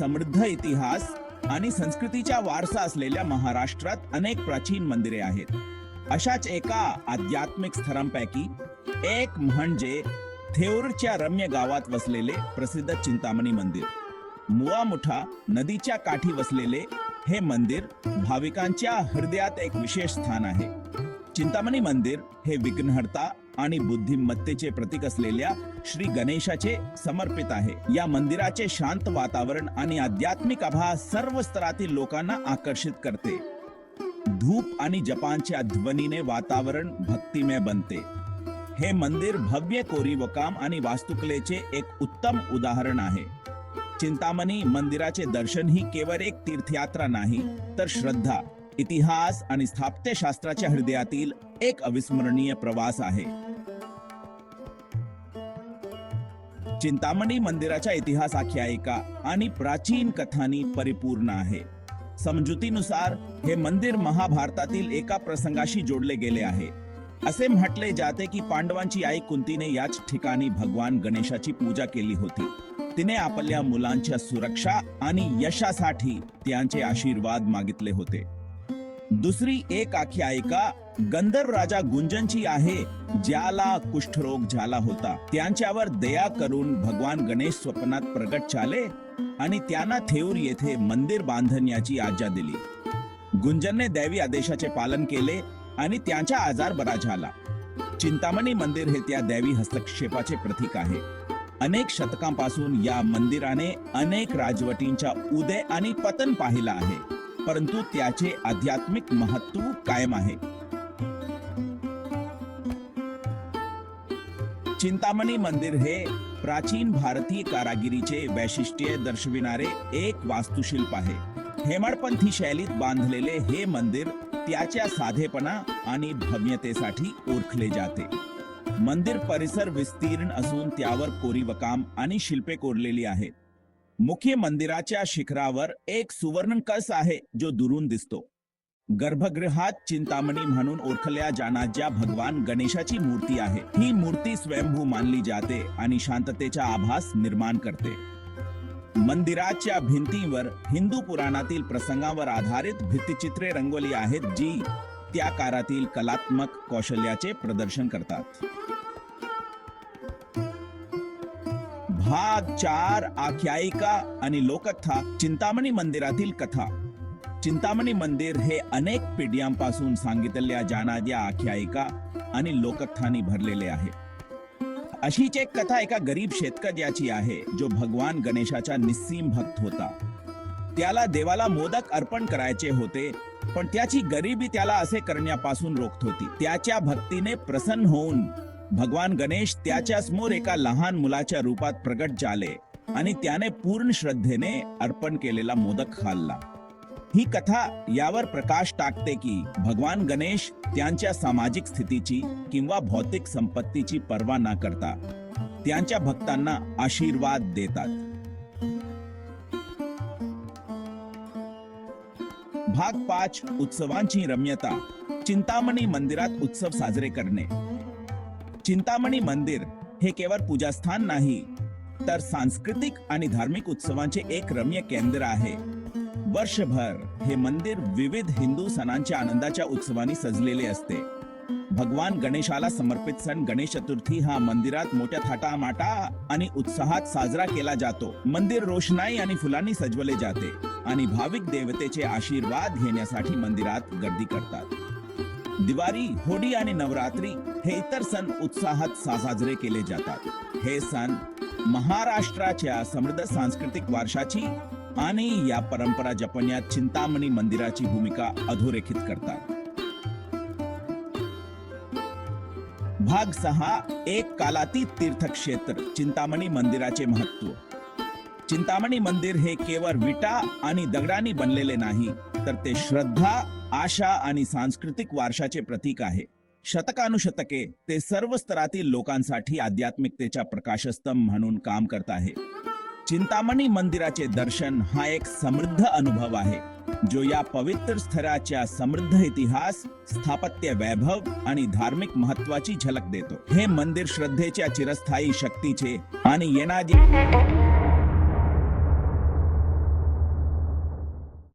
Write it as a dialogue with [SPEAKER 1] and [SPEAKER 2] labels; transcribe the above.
[SPEAKER 1] समृद्ध इतिहास आणि संस्कृतीचा वारसा असलेल्या महाराष्ट्रात अनेक प्राचीन मंदिरे आहेत. अशाच एका आध्यात्मिक स्थळांपैकी एक म्हणजे थेऊरच्या रम्य गावात वसलेले प्रसिद्ध चिंतामणी मंदिर. मुआमुठा नदीच्या काठी वसलेले हे मंदिर भाविकांच्या हृदयात एक विशेष स्थान आहे. चिंतामणी मंदिर हे विघ्नहर्ता आणि बुद्धिमत्तेचे प्रतीक असलेल्या श्री गणेशाचे समर्पित आहे. या मंदिराचे शांत वातावरण आणि आध्यात्मिक आभा सर्व स्तरातील लोकांना आकर्षित करते. धूप आणि जपानच्या ध्वनीने वातावरण भक्तिमय बनते. हे मंदिर भव्य कोरीवकाम आणि वास्तुकलेचे एक उत्तम उदाहरण आहे. चिंतामणी मंदिराचे दर्शन ही केवळ एक तीर्थयात्रा नाही तर श्रद्धा इतिहास आणि स्थापत्यशास्त्राच्या हृदयातील एक अविस्मरणीय प्रवास आहे. चिंतामणी मंदिराच्या इतिहास आख्यायिका आणि प्राचीन कथांनी परिपूर्ण आहे. समजुतीनुसार हे मंदिर महाभारतातील एका प्रसंगाशी जोडले गेले आहे. असे म्हटले जाते की पांडवांची आई कुंतीने याच ठिकाणी भगवान गणेशाची पूजा केली होती. तिने आपल्या मुलांच्या सुरक्षा आणि यशासाठी त्यांचे आशीर्वाद मागितले होते. दुसरी एक आख्यायिका गंधर्व राजा गुंजनची आहे ज्याला कुष्ठरोग झाला होता. त्यांच्यावर दया करून भगवान गणेश स्वप्नात प्रगट झाले आणि त्यांना थेऊर येथे मंदिर बांधण्याची आज्ञा दिली. गुंजनने दैवी आदेशाचे पालन केले आणि त्यांचा आजार बरा झाला. चिंतामणी मंदिर हे त्या दैवी हस्तक्षेपाचे प्रतीक आहे. अनेक शतकांपासून या मंदिराने अनेक राजवटींचा उदय आणि पतन पाहिला आहे. परंतु त्याचे आध्यात्मिक महत्त्व कायम आहे. चिंतामणी मंदिर हे प्राचीन भारतीय कारागिरीचे वैशिष्ट्य दर्शविणारे एक वास्तुशिल्प आहे. हेमाडपंथी शैलीत बांधलेले हे मंदिर त्याच्या साधेपणा आणि भव्यतेसाठी ओळखले जाते. मंदिर परिसर विस्तीर्ण असून त्यावर कोरीवकाम आणि शिल्पे कोरलेली आहेत. मुख्य मंदिराच्या शिखरावर एक सुवर्ण कस आहे जो दुरून दिसतो. गर्भगृहात चिंतामणी म्हणून ओळखल्या जाणाऱ्या भगवान गणेशाची मूर्ती आहे. ही मूर्ती स्वयंभू मानली जाते आणि शांततेचा आभास निर्माण करते. मंदिराच्या भिंतीवर हिंदू पुराणातील प्रसंगावर आधारित भित्तिचित्रे रंगवली आहेत जी त्या काळातील कलात्मक कौशल्याचे प्रदर्शन करतात. भाग चार आख्यायिका आणि लोककथा चिंतामणी मंदिरातील कथा. चिंतामणी मंदिर हे अनेक पिढ्यांपासून सांगितल्या जाणाऱ्या आख्यायिका आणि लोककथांनी भरलेले आहे. अशीच एक कथा एका गरीब शेतकऱ्याची आहे जो भगवान गणेशाचा निस्सीम भक्त होता. त्याला देवाला मोदक अर्पण करायचे होते पण त्याची गरिबी त्याला असे करण्यापासून रोखत होती. त्याच्या भक्तीने प्रसन्न होऊन भगवान गणेश त्याच्यासमोर एका लहान मुलाच्या रूपात प्रगट झाले आणि त्याने पूर्ण श्रद्धेने अर्पण केलेला मोदक खाल्ला. ही कथा यावर प्रकाश टाकते की भगवान गणेश त्यांच्या सामाजिक स्थितीची किंवा भौतिक संपत्तीची पर्वा न करता त्यांच्या भक्तांना आशीर्वाद देतात. भाग पाच उत्सवांची रम्यता. चिंतामणी मंदिरात उत्सव साजरे करणे. चिंतामणी मंदिर हे केवळ पूजास्थान नाही तर सांस्कृतिक आणि धार्मिक उत्सवांचे एक रम्य केंद्र आहे. वर्षभर हे मंदिर विविध हिंदू सणांच्या आनंदाच्या उत्सवांनी सजलेले असते. भगवान गणेशाला समर्पित सण गणेश चतुर्थी हा मंदिरात मोठ्या थाटामाटा आणि उत्साहात साजरा केला जातो. मंदिर रोषणाई आणि फुलांनी सजवले जाते आणि भाविक देवतेचे आशीर्वाद घेण्यासाठी मंदिरात गर्दी करतात. दिवाळी होळी आणि नवरात्री हे इतर सण उत्साहात साजरे केले जातात. हे सण महाराष्ट्राच्या समृद्ध सांस्कृतिक वारशाची आणि या परंपरा जपण्यात चिंतामणी मंदिराची भूमिका अधोरेखित करतात. भाग सहा एक कालातीत तीर्थक्षेत्र चिंतामणी मंदिराचे महत्त्व चिंतामणी मंदिर हे केवळ विटा आणि दगडांनी बनलेले नाही तर ते श्रद्धा आशा आणि सांस्कृतिक वारशाचे प्रतीक आहे. शतकानुशतके ते सर्व स्तरातील लोकांसाठी आध्यात्मिकतेच्या प्रकाशस्तंभ म्हणून काम करत आहे. चिंतामणी मंदिराचे दर्शन हा एक समृद्ध अनुभव आहे जो या पवित्र स्थराच्या समृद्ध इतिहास स्थापत्य वैभव आणि धार्मिक महत्वाची झलक देतो. हे मंदिर श्रद्धेच्या चिरस्थायी शक्तीचे आणि येणाजी